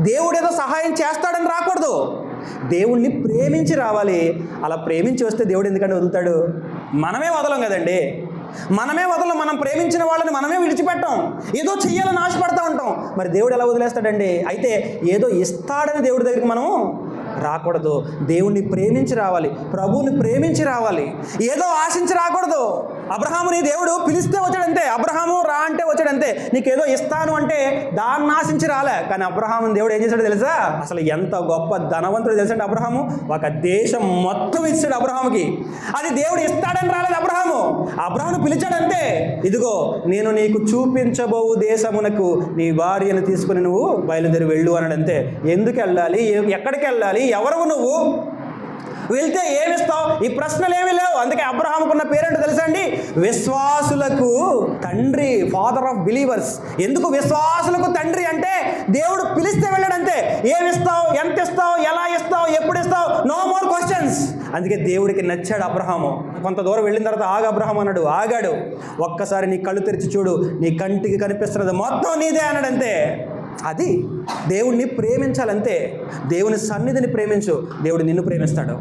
దేవుడు ఏదో సహాయం చేస్తాడని రాకూడదు. దేవుణ్ణి ప్రేమించి రావాలి. అలా ప్రేమించి వస్తే దేవుడు ఎందుకంటే వదులుతాడు? మనమే వదలం కదండి. మనమే వదలం. మనం ప్రేమించిన వాళ్ళని మనమే విడిచిపెట్టాం. ఏదో చెయ్యాలని ఆశపడతా ఉంటాం. మరి దేవుడు ఎలా వదిలేస్తాడండి? అయితే ఏదో ఇస్తాడని దేవుడి దగ్గరికి మనం రాకూడదు. దేవుణ్ణి ప్రేమించి రావాలి. ప్రభువుని ప్రేమించి రావాలి. ఏదో ఆశించి రాకూడదు. అబ్రహాముని దేవుడు పిలిస్తే వచ్చాడంతే. అబ్రహాము నీకేదో ఇస్తాను అంటే దాన్ని ఆశించి రాలే. కానీ అబ్రహాం దేవుడు ఏం చేశాడు తెలుసా? అసలు ఎంత గొప్ప ధనవంతుడు తెలుసండి అబ్రహాము? ఒక దేశం మొత్తం ఇచ్చాడు అబ్రహాముకి. అది దేవుడు ఇస్తాడని రాలేదు అబ్రహాము. అబ్రహాను పిలిచాడంతే ఇదిగో నేను నీకు చూపించబోవు దేశమునకు నీ భార్యను తీసుకుని నువ్వు బయలుదేరి వెళ్ళు అన్నాడంతే. ఎందుకు వెళ్ళాలి? ఎక్కడికి వెళ్ళాలి? ఎవరు నువ్వు? వెళ్తే ఏమిస్తావు? ఈ ప్రశ్నలు ఏమీ లేవు. అందుకే అబ్రహాంకున్న పేరెంట్ తెలుసా అండి విశ్వాసులకు తండ్రి ఫాదర్ ఆఫ్ బిలీవర్స్ ఎందుకు విశ్వాసులకు తండ్రి అంటే దేవుడు పిలిస్తే వెళ్ళడంతే. ఏమిస్తావు? ఎంత ఇస్తావు? ఎలా ఇస్తావు? ఎప్పుడు ఇస్తావు? నో మోర్ క్వశ్చన్స్ అందుకే దేవుడికి నచ్చాడు అబ్రహాము. కొంత దూరం వెళ్ళిన తర్వాత ఆగ అబ్రహం అన్నాడు. ఆగాడు. ఒక్కసారి నీ కళ్ళు తెరిచి చూడు. నీ కంటికి కనిపిస్తున్నది మొత్తం నీదే అన్నాడంతే. అది దేవుణ్ణి ప్రేమించాలంతే. దేవుని సన్నిధిని ప్రేమించు. దేవుడు నిన్ను ప్రేమిస్తాడు.